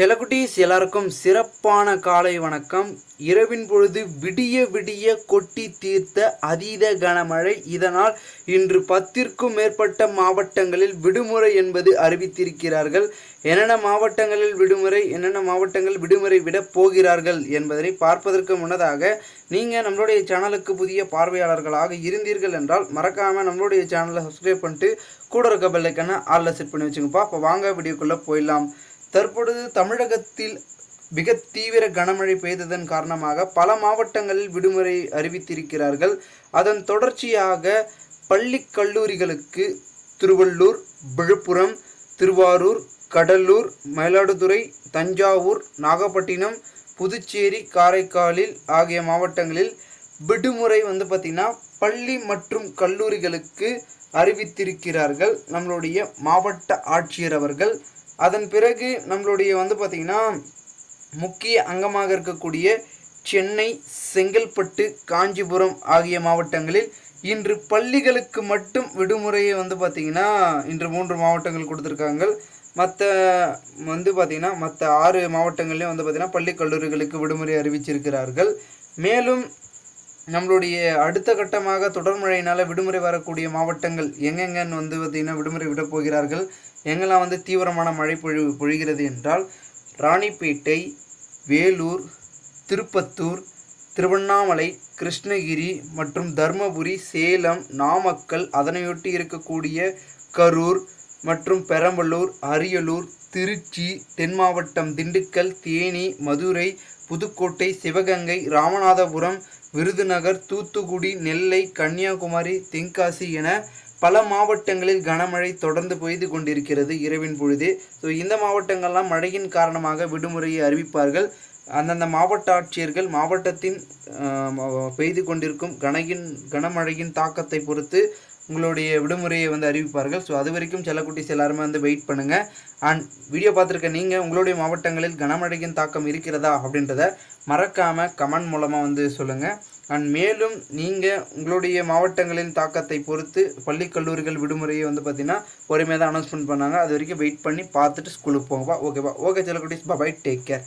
செலகுட்டீஸ் எல்லாருக்கும் சிறப்பான காலை வணக்கம். இரவின் பொழுது விடிய விடிய கொட்டி தீர்த்த அதீத கனமழை. இதனால் இன்று பத்திற்கும் மேற்பட்ட மாவட்டங்களில் விடுமுறை என்பது அறிவித்திருக்கிறார்கள். என்னென்ன மாவட்டங்களில் விடுமுறை என்னென்ன மாவட்டங்கள் விடுமுறை விட போகிறார்கள் என்பதனை பார்ப்பதற்கு முன்னதாக நீங்கள் நம்மளுடைய சேனலுக்கு புதிய பார்வையாளர்களாக இருந்தீர்கள் என்றால் மறக்காமல் நம்மளுடைய சேனலை சப்ஸ்கிரைப் பண்ணிட்டு கூட இருக்க பெல்லைக்கான ஆளில் செட் பண்ணி வச்சுங்கப்பா. அப்போ வாங்க வீடியோக்குள்ளே போயிடலாம். தற்பொழுது தமிழகத்தில் மிக தீவிர கனமழை பெய்ததன் காரணமாக பல மாவட்டங்களில் விடுமுறை அறிவித்திருக்கிறார்கள். அதன் தொடர்ச்சியாக பள்ளி கல்லூரிகளுக்கு திருவள்ளூர் விழுப்புரம் திருவாரூர் கடலூர் மயிலாடுதுறை தஞ்சாவூர் நாகப்பட்டினம் புதுச்சேரி காரைக்காலில் ஆகிய மாவட்டங்களில் விடுமுறை வந்து பார்த்திங்கன்னா பள்ளி மற்றும் கல்லூரிகளுக்கு அறிவித்திருக்கிறார்கள். நம்மளுடைய மாவட்ட ஆட்சியர் அவர்கள் அதன் பிறகு நம்மளுடைய வந்து பார்த்திங்கன்னா முக்கிய அங்கமாக இருக்கக்கூடிய சென்னை செங்கல்பட்டு காஞ்சிபுரம் ஆகிய மாவட்டங்களில் இன்று பள்ளிகளுக்கு மட்டும் விடுமுறையை வந்து பார்த்திங்கன்னா இன்று மூன்று மாவட்டங்கள் கொடுத்துருக்காங்க. மற்ற வந்து பார்த்திங்கன்னா மற்ற ஆறு மாவட்டங்கள்லேயும் வந்து பார்த்திங்கன்னா பள்ளி கல்லூரிகளுக்கு விடுமுறை அறிவிச்சிருக்கிறார்கள். மேலும் நம்மளுடைய அடுத்த கட்டமாக தொடர் மழையினால் விடுமுறை வரக்கூடிய மாவட்டங்கள் எங்கெங்கன்னு வந்து பார்த்திங்கன்னா விடுமுறை விட போகிறார்கள். எங்கெல்லாம் வந்து தீவிரமான மழை பொழி பொழிகிறது என்றால் ராணிப்பேட்டை வேலூர் திருப்பத்தூர் திருவண்ணாமலை கிருஷ்ணகிரி மற்றும் தருமபுரி சேலம் நாமக்கல் அதனையொட்டி இருக்கக்கூடிய கரூர் மற்றும் பெரம்பலூர் அரியலூர் திருச்சி தென் மாவட்டம் திண்டுக்கல் தேனி மதுரை புதுக்கோட்டை சிவகங்கை ராமநாதபுரம் விருதுநகர் தூத்துக்குடி நெல்லை கன்னியாகுமரி தென்காசி என பல மாவட்டங்களில் கனமழை தொடர்ந்து பெய்து கொண்டிருக்கிறது இரவின் பொழுது. ஸோ இந்த மாவட்டங்கள்லாம் மழையின் காரணமாக விடுமுறையை அறிவிப்பார்கள். அந்தந்த மாவட்ட ஆட்சியர்கள் மாவட்டத்தின் பெய்து கொண்டிருக்கும் கனையின் கனமழையின் தாக்கத்தை பொறுத்து உங்களுடைய விடுமுறையை வந்து அறிவிப்பார்கள். ஸோ அது வரைக்கும் செல்லக்குட்டிஸ் எல்லாருமே வந்து வெயிட் பண்ணுங்கள் அண்ட் வீடியோ பார்த்துருக்க நீங்கள் உங்களுடைய மாவட்டங்களில் கனமழையின் தாக்கம் இருக்கிறதா அப்படின்றத மறக்காமல் கமெண்ட் மூலமாக வந்து சொல்லுங்கள் அண்ட் மேலும் நீங்கள் உங்களுடைய மாவட்டங்களின் தாக்கத்தை பொறுத்து பள்ளி கல்லூரிகள் விடுமுறையை வந்து பார்த்திங்கன்னா பொறுமையாக தான் அனௌன்ஸ்மெண்ட் பண்ணாங்க. அது வரைக்கும் வெயிட் பண்ணி பார்த்துட்டு ஸ்கூலுக்கு போங்கப்பா. ஓகேப்பா ஓகே செல்லக்குட்டிஸ். Bye take care